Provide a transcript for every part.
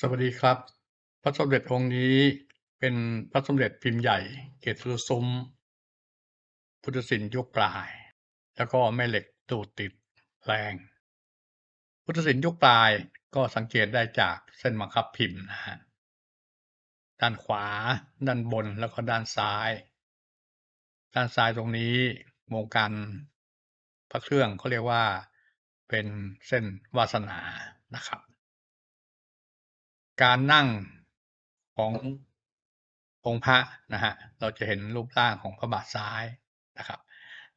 สวัสดีครับ พระสมเด็จองค์นี้เป็นพระสมเด็จพิมพ์ใหญ่เกศสุรซุ้ม พุทธศิลป์ยุคปลาย แล้วก็แม่เหล็กตูดติดแรง พุทธศิลป์ยุคปลายก็สังเกตได้จากเส้นบังคับพิมพ์นะฮะด้านขวา ด้านบนแล้วก็ด้านซ้าย ด้านซ้ายตรงนี้วงการพระเครื่องเขาเรียกว่าเป็นเส้นวาสนานะครับ การนั่งขององค์พระนะฮะเราจะเห็นรูปร่างของพระบาทซ้ายนะครับ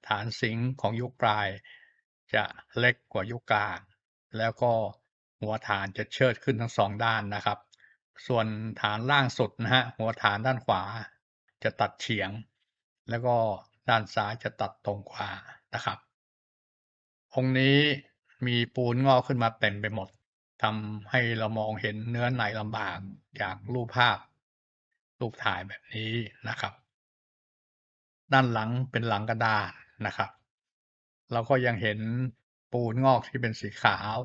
ฐานสิงห์ของยุคปลายจะเล็กกว่ายุคกลาง แล้วก็หัวฐานจะเชิดขึ้นทั้งสองด้านนะครับ ส่วนฐานล่างสุดนะฮะหัวฐานด้านขวาจะตัดเฉียง แล้วก็ด้านซ้ายจะตัดตรงกว่านะครับ องค์นี้มีปูนงอกขึ้นมาเต็มไปหมด ทำให้เรามองเห็นเนื้อในลำบากจากรูปภาพ รูปถ่ายแบบนี้นะครับ ด้านหลังเป็นหลังกระดานนะครับ เราก็ยังเห็นปูนงอกที่เป็นสีขาว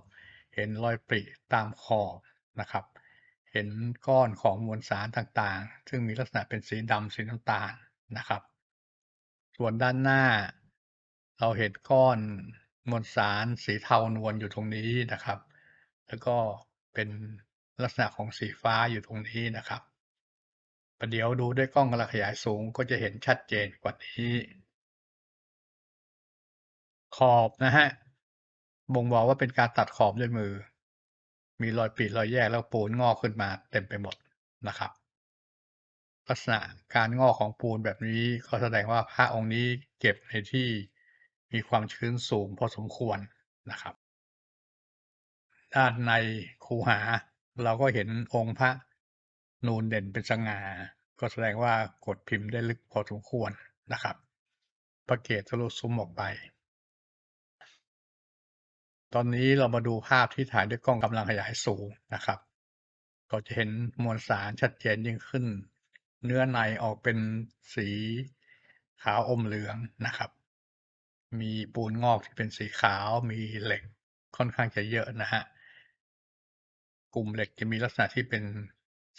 เห็นรอยปริตามขอบนะครับ เห็นก้อนของมวลสารต่างๆ ซึ่งมีลักษณะเป็นสีดำสีน้ำตาลนะครับ ส่วนด้านหน้า เราเห็นก้อนมวลสารสีเทานวลอยู่ตรงนี้นะครับ แล้วก็เป็นลักษณะของสีฟ้าอยู่ตรงนี้นะครับประเดี๋ยวดูด้วยกล้องกระขยายสูงก็จะเห็นชัดเจนกว่านี้ ขอบนะฮะบ่งบอกว่าเป็นการตัดขอบด้วยมือ มีรอยปริรอยแยกแล้วปูนงอกขึ้นมาเต็มไปหมดนะครับ ลักษณะการงอกของปูนแบบนี้ก็แสดงว่าพระองค์นี้เก็บในที่มีความชื้นสูงพอสมควรนะครับ ด้านในคูหา เราก็เห็นองค์พระนูนเด่นเป็นสง่าก็แสดงว่ากดพิมพ์ได้ลึกพอสมควรนะครับพระเกศทะลุซุ้มออกไป ตอนนี้เรามาดูภาพที่ถ่ายด้วยกล้องกำลังขยายสูงนะครับ ก็จะเห็นมวลสารชัดเจนยิ่งขึ้น เนื้อในออกเป็นสีขาวอมเหลืองนะครับ มีปูนงอกที่เป็นสีขาว มีเหล็กค่อนข้างจะเยอะนะฮะ กลุ่มเหล็กจะมีลักษณะที่เป็น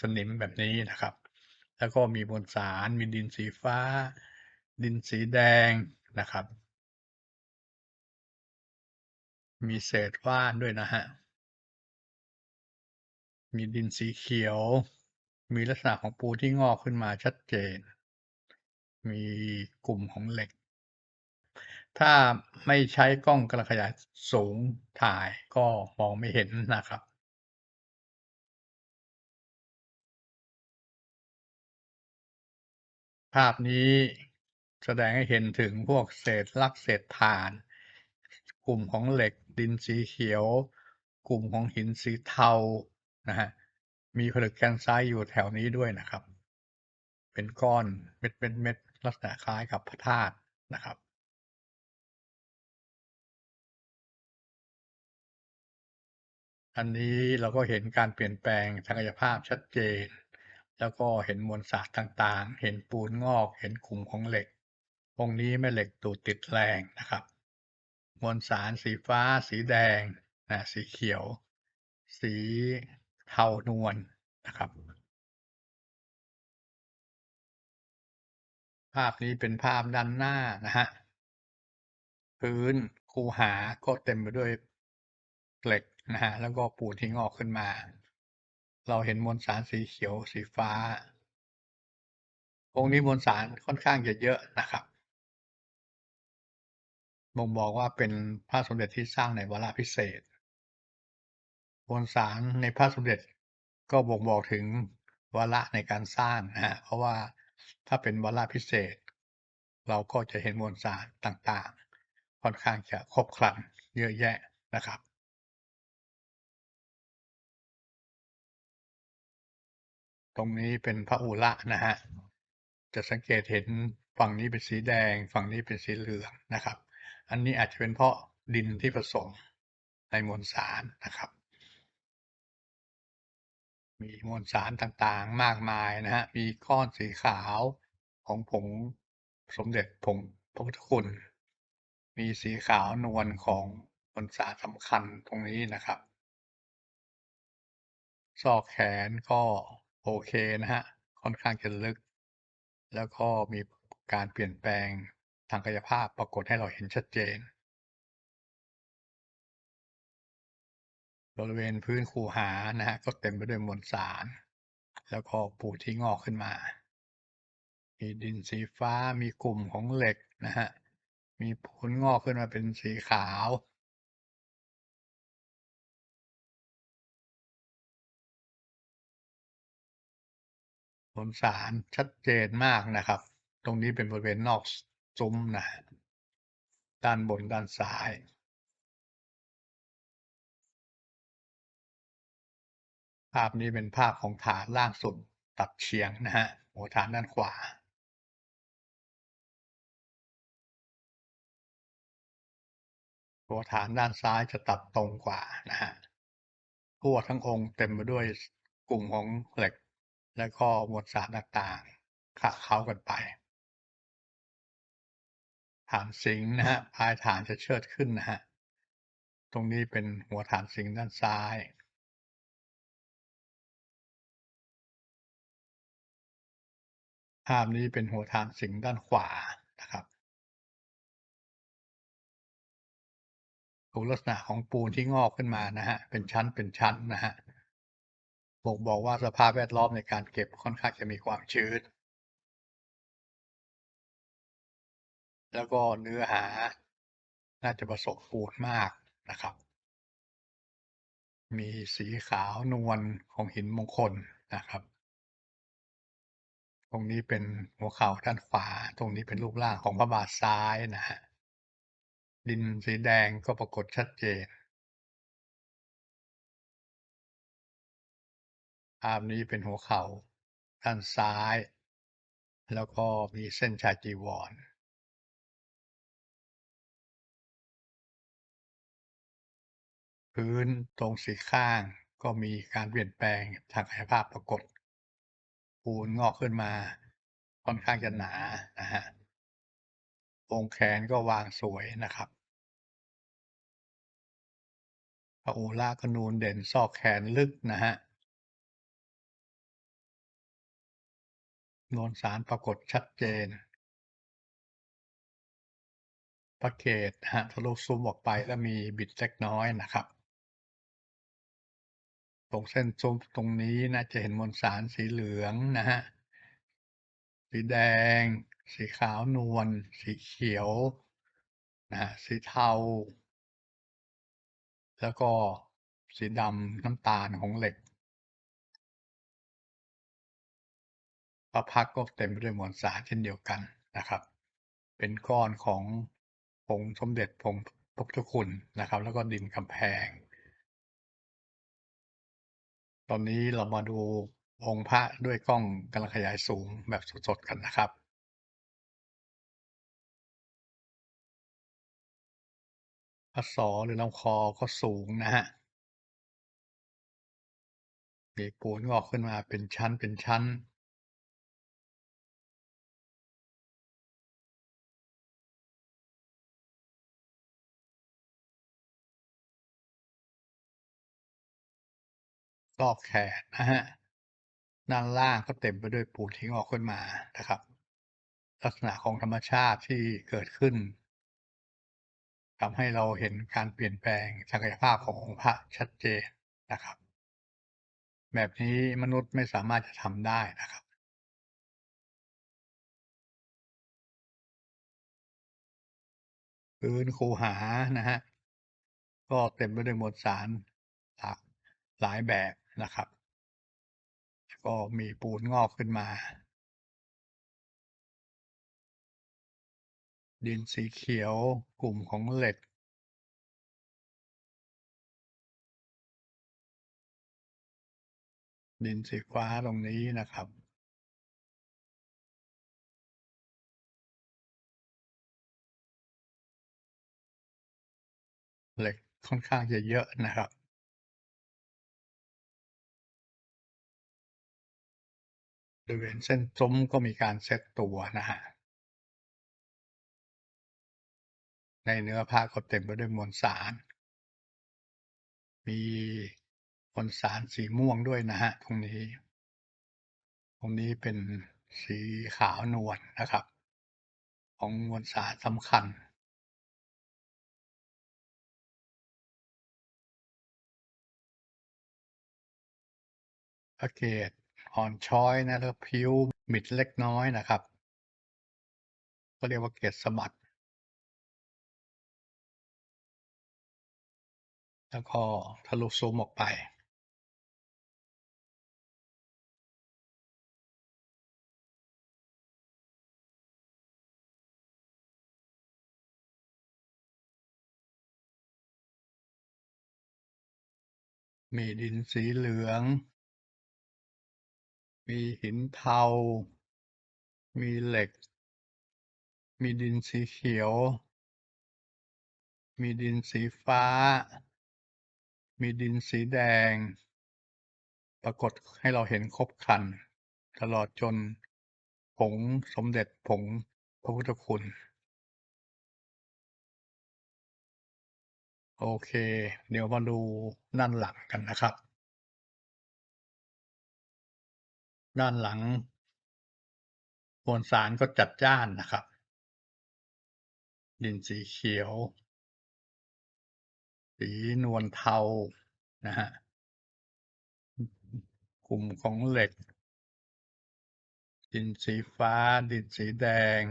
สนิมแบบนี้นะครับ แล้วก็มีมวลสาร มีดินสีฟ้า ดินสีแดงนะครับ มีเศษว่านด้วยนะฮะ มีดินสีเขียว มีลักษณะของปูที่งอกขึ้นมาชัดเจน มีกลุ่มของเหล็ก ถ้าไม่ใช้กล้องกระขยายสูงถ่ายก็มองไม่เห็นนะครับ ภาพนี้แสดงให้เห็นถึงพวกเศษลักเศษถ่าน กลุ่มของเหล็กดินสีเขียว กลุ่มของหินสีเทานะฮะมีผลึกแกนไซต์อยู่แถวนี้ด้วยนะครับ เป็นก้อนเม็ดเป็นเม็ดลักษณะคล้ายกับพระธาตุนะครับ อันนี้เราก็เห็นการเปลี่ยนแปลงทางกายภาพชัดเจน แล้วก็เห็นมวลสารต่างๆ เห็นปูนงอก เห็นกลุ่มของเหล็กองนี้แม่เหล็กดูดติดแรงนะครับ มวลสารสีฟ้า สีแดงนะสีเขียว สีเทานวลนะครับ ภาพนี้เป็นภาพด้านหน้านะฮะพื้นคูหาก็เต็มไปด้วยเหล็กนะฮะแล้วก็ปูนที่งอกขึ้นมา เราเห็นมวลสารสีเขียวสีฟ้า องค์นี้มวลสารค่อนข้างจะเยอะนะครับบ่งบอกว่าเป็นพระสมเด็จที่สร้างในวาระพิเศษมวลสารในพระสมเด็จก็บ่งบอกถึงวาระในการสร้างนะฮะเพราะว่าถ้าเป็นวาระพิเศษ เราก็จะเห็นมวลสารต่างๆ ค่อนข้างจะครบครันเยอะแยะนะครับ ตรงนี้เป็นพระอุระนะฮะ จะสังเกตเห็นฝั่งนี้เป็นสีแดง ฝั่งนี้เป็นสีเหลืองนะครับ อันนี้อาจจะเป็นเพราะดินที่ผสมในมวลสารนะครับ มีมวลสารต่างๆมากมายนะฮะ มีก้อนสีขาวของผงสมเด็จผงพระพุทธคุณ มีสีขาวนวลของมวลสารสำคัญตรงนี้นะครับ ซอกแขนก็ โอเคนะครับค่อนข้างจะลึก แล้วก็มีการเปลี่ยนแปลงทางกายภาพปรากฏให้เราเห็นชัดเจน บริเวณพื้นคูหานะครับก็เต็มไปด้วยมวลสาร แล้วก็ปูที่งอกขึ้นมา มีดินสีฟ้ามีกลุ่มของเหล็กนะครับมีปูนงอกขึ้นมาเป็นสีขาว มวลสารชัดเจนมากนะครับ ตรงนี้เป็นบริเวณนอกซุ้มนะด้านบนด้านซ้าย ภาพนี้เป็นภาพของฐานล่างสุดตัดเฉียงนะครับหัวฐานด้านขวาหัวฐานด้านซ้ายจะตัดตรงกว่านะครับทั่วทั้งองค์เต็มไปด้วยกลุ่มของเหล็ก และก็มวลสารต่างๆขะเค้ากันไป ฐานสิงห์นะครับปลายฐานจะเชิดขึ้นนะครับตรงนี้เป็นหัวฐานสิงห์ด้านซ้ายภาพนี้เป็นหัวฐานสิงห์ด้านขวานะครับดูลักษณะของปูนที่งอกขึ้นมานะครับเป็นชั้นเป็นชั้นนะครั บ่งบอกว่าสภาพแวดล้อมในการเก็บค่อนข้างจะมีความชื้น แล้วก็เนื้อหาน่าจะผสมปูนมากนะครับ มีสีขาวนวลของหินมงคลนะครับ ตรงนี้เป็นหัวเข่าด้านขวา ตรงนี้เป็นรูปร่างของพระบาทซ้ายนะครับดินสีแดงก็ปรากฏชัดเจน ภาพนี้เป็นหัวเข่าด้านซ้าย แล้วก็มีเส้นชายจีวรพื้นตรงสีข้างก็มีการเปลี่ยนแปลงทางกายภาพปรากฏปูนงอกขึ้นมา ค่อนข้างจะหนานะครับองแขนก็วางสวยนะครับพระโอฬาก็นูนเด่นซอกแขนลึกนะครั มวลสารปรากฏชัดเจนพระเกศนะทะลุซุ้มออกไปแล้วมีบิดเล็กน้อยนะครับ ตรงเส้นซุ้มตรงนี้น่าจะเห็นมวลสารสีเหลืองนะครับสีแดง สีขาวนวลสีเขียวนะสีเทา แล้วก็สีดำน้ำตาลของเหล็ก พระพักก็เต็มไปด้วยมวลสารเช่นเดียวกันนะครับ เป็นก้อนของผงสมเด็จผงพระพุทธคุณนะครับ แล้วก็ดินกำแพง ตอนนี้เรามาดูองค์พระด้วยกล้องกำลังขยายสูงแบบสดๆกันนะครับพระศอหรือลำคอก็สูงนะครับมีปูนงอกขึ้นมาเป็นชั้นเป็นชั้น อกแขนนะครับด้านล่างก็เต็มไปด้วยปูนที่งอกขึ้นมานะครับ ลักษณะของธรรมชาติที่เกิดขึ้นทำให้เราเห็นการเปลี่ยนแปลงศักยภาพขององค์พระชัดเจนนะครับ แบบนี้มนุษย์ไม่สามารถจะทำได้นะครับ พื้นคูหานะครับก็เต็มไปด้วยมวลสารหลากหลายแบบ นะครับ ก็มีปูนงอกขึ้นมา ดินสีเขียวกลุ่มของเหล็ก ดินสีฟ้าตรงนี้นะครับเหล็กค่อนข้างจะเยอะนะครับ บริเวณเส้นซุ้มก็มีการเซตตัวนะครับในเนื้อพระก็เต็มไปด้วยมวลสาร มีมวลสารสีม่วงด้วยนะครับตรงนี้ ตรงนี้เป็นสีขาวนวลนะครับ ของมวลสารสำคัญสังเกต อ่อนช้อยนะแล้วผิวมิดเล็กน้อยนะครับ ก็เรียกว่าเกล็ดสะบัด แล้วก็ทะลุซุ้มออกไป มีดินสีเหลือง มีหินเทา มีเหล็ก มีดินสีเขียว มีดินสีฟ้า มีดินสีแดง ปรากฏให้เราเห็นครบคัน ตลอดจนผงสมเด็จผงพระพุทธคุณ โอเค เดี๋ยวมาดูด้านหลังกันนะครับ ด้านหลังมวลสารก็จัดจ้านนะครับ ดินสีเขียว สีนวลเทานะครับกลุ่มของเหล็ก ดินสีฟ้า ดินสีแดง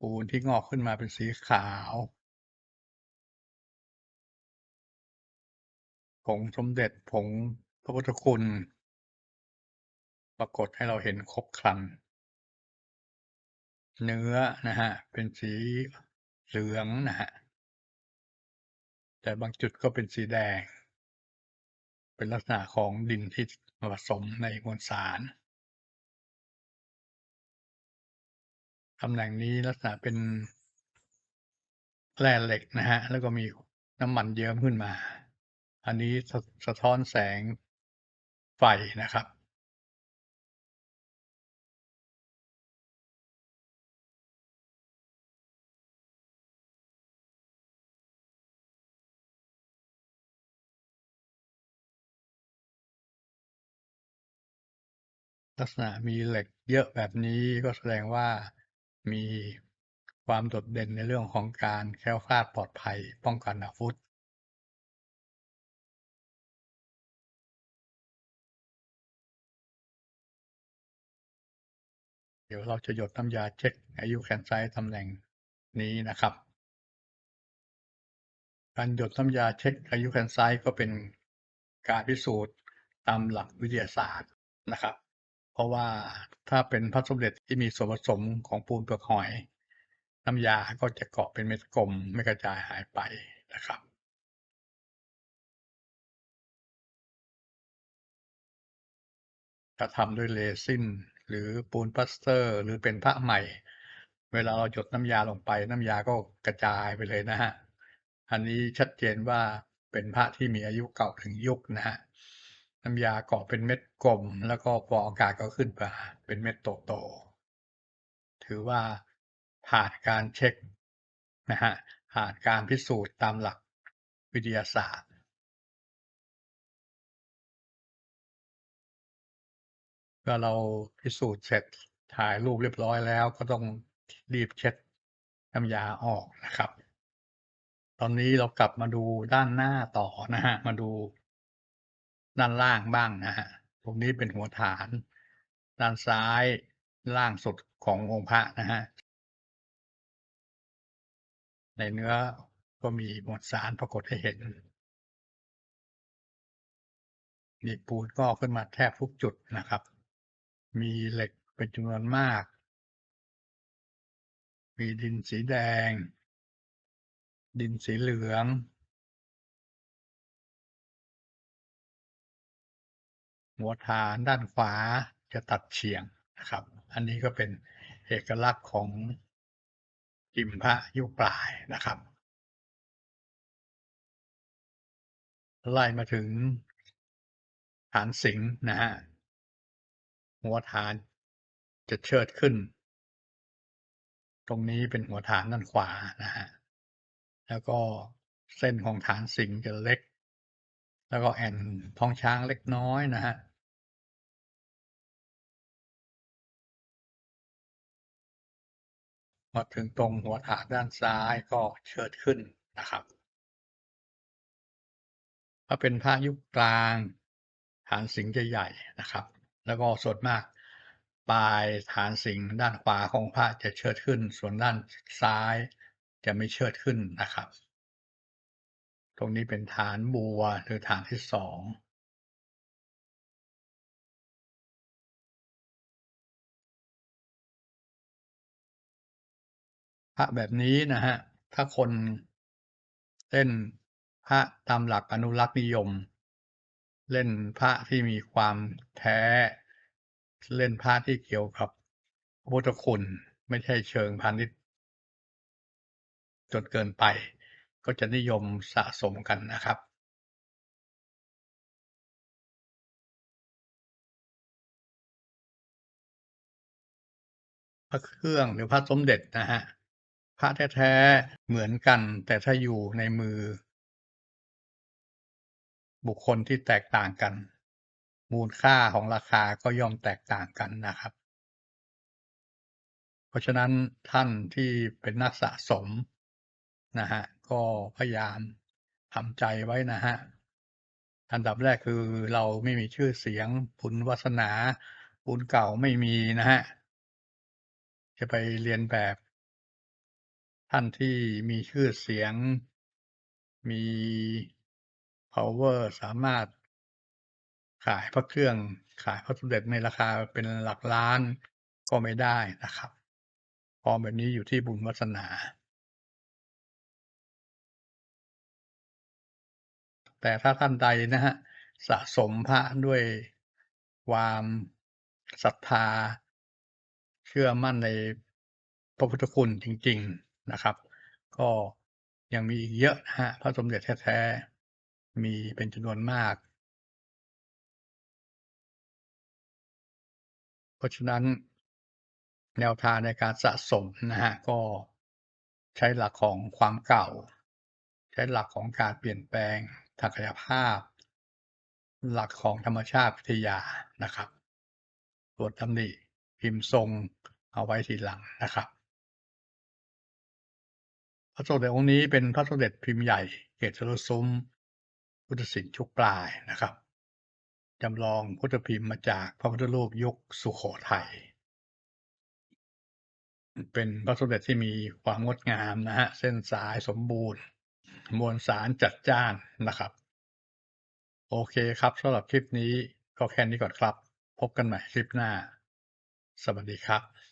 ปูนที่งอกขึ้นมาเป็นสีขาว งสมเด็จ ผงพระพุทธคุณ ปรากฏให้เราเห็นครบครัน เนื้อนะครับเป็นสีเหลืองนะครับแต่บางจุดก็เป็นสีแดง เป็นลักษณะของดินที่มาผสมในมวลสารตำแหน่งนี้ลักษณะเป็นแร่เหล็กนะครับแล้วก็มีน้ำมันเยิ้มขึ้นมา อันนี้สะสะท้อนแสงไฟนะครับ ลักษณะมีเหล็กเยอะแบบนี้ก็แสดงว่ามีความโดดเด่นในเรื่องของการแคล้วคลาดปลอดภัยป้องกันอาวุธ เดี๋ยวเราจะหยดน้ำยาเช็กอายุแคนไซต์ตำแหน่งนี้นะครับ การหยดน้ำยาเช็กอายุแคนไซต์ก็เป็นการพิสูจน์ตามหลักวิทยาศาสตร์นะครับ เพราะว่าถ้าเป็นพระสมเด็จที่มีส่วนผสมของปูนเปลือกหอย น้ำยาก็จะเกาะเป็นเม็ดกลมไม่กระจายหายไปนะครับถ้าทำด้วยเรซิน หรือปูนปลาสเตอร์ หรือเป็นพระใหม่ เวลาเราหยดน้ำยาลงไป น้ำยาก็กระจายไปเลยนะครับอันนี้ชัดเจนว่าเป็นพระที่มีอายุเก่าถึงยุคนะครับน้ำยาเกาะเป็นเม็ดกลม แล้วก็ฟองอากาศก็ขึ้นมาเป็นเม็ดโตๆถือว่าผ่านการเช็กนะครับผ่านการพิสูจน์ตามหลักวิทยาศาสตร์ พอเราพิสูจน์เสร็จถ่ายรูปเรียบร้อยแล้ว ก็ต้องรีบเช็ดน้ำยาออกนะครับ ตอนนี้เรากลับมาดูด้านหน้าต่อนะครับมาดูด้านล่างบ้างนะครับตรงนี้เป็นหัวฐาน ด้านซ้ายล่างสุดขององค์พระนะครับในเนื้อก็มีมวลสารปรากฏให้เห็นมีปูนงอกขึ้นมาแทบทุกจุดนะครับ มีเหล็กเป็นจำนวนมาก มีดินสีแดง ดินสีเหลือง หัวฐานด้านขวาจะตัดเฉียงนะครับ อันนี้ก็เป็นเอกลักษณ์ของพิมพระยุปลายนะครับ ไล่มาถึงฐานสิงห์นะครับ หัวฐานจะเชิดขึ้น ตรงนี้เป็นหัวฐานด้านขวานะครับแล้วก็เส้นของฐานสิงจะเล็ก แล้วก็แอนท้องช้างเล็กน้อยนะครับพอถึงตรงหัวฐานด้านซ้ายก็เชิดขึ้นนะครับ ถ้าเป็นพระยุคกลางฐานสิงจะใหญ่นะครับ แล้วก็ส่วนมาก ปลายฐานสิงด้านขวาของพระจะเชิดขึ้น ส่วนด้านซ้ายจะไม่เชิดขึ้นนะครับ ตรงนี้เป็นฐานบัวหรือฐานที่2พระแบบนี้นะครับถ้าคนเล่นพระตามหลักอนุรักษ์นิยม เล่นพระที่มีความแท้ เล่นพระที่เกี่ยวกับพุทธคุณ ไม่ใช่เชิงพาณิชย์จนเกินไป ก็จะนิยมสะสมกันนะครับพระเครื่องหรือพระสมเด็จนะครับพระแท้ๆเหมือนกัน แต่ถ้าอยู่ในมือ บุคคลที่แตกต่างกัน มูลค่าของราคาก็ย่อมแตกต่างกันนะครับ เพราะฉะนั้นท่านที่เป็นนักสะสมนะครับก็พยายามทำใจไว้นะครับอันดับแรกคือเราไม่มีชื่อเสียงบุญวาสนาบุญเก่าไม่มีนะครับจะไปเลียนแบบ ท่านที่มีชื่อเสียงมีเพาว์เออร์สามารถ ขายพระเครื่องขายพระสมเด็จในราคาเป็นหลักล้านก็ไม่ได้นะครับขอแบบนี้อยู่ที่บุญวาสนา แต่ถ้าท่านใดนะครับสะสมพระด้วยความศรัทธา เชื่อมั่นในพระพุทธคุณจริง ๆนะครับ ก็ยังมีอีกเยอะนะพระสมเด็จแท้ๆมีเป็นจำนวนมาก เพราะฉะนั้นแนวทางในการสะสมนะครับก็ใช้หลักของความเก่า ใช้หลักของการเปลี่ยนแปลงทางกายภาพ หลักของธรรมชาติวิทยานะครับส่วนตำหนิพิมพ์ทรงเอาไว้ทีหลังนะครับ พระสมเด็จองค์นี้เป็นพระสมเด็จพิมพ์ใหญ่เกศทะลุซุ้มพุทธศิลป์ชุกปลายนะครับ จำลองพุทธพิมพ์มาจากพระพุทธรูปยุคสุโขทัยเป็นพระสมเด็จที่มีความงดงามนะฮะ เส้นสายสมบูรณ์ มวลสารจัดจ้านนะครับ โอเคครับสำหรับคลิปนี้ก็แค่นี้ก่อนครับ พบกันใหม่คลิปหน้า สวัสดีครับ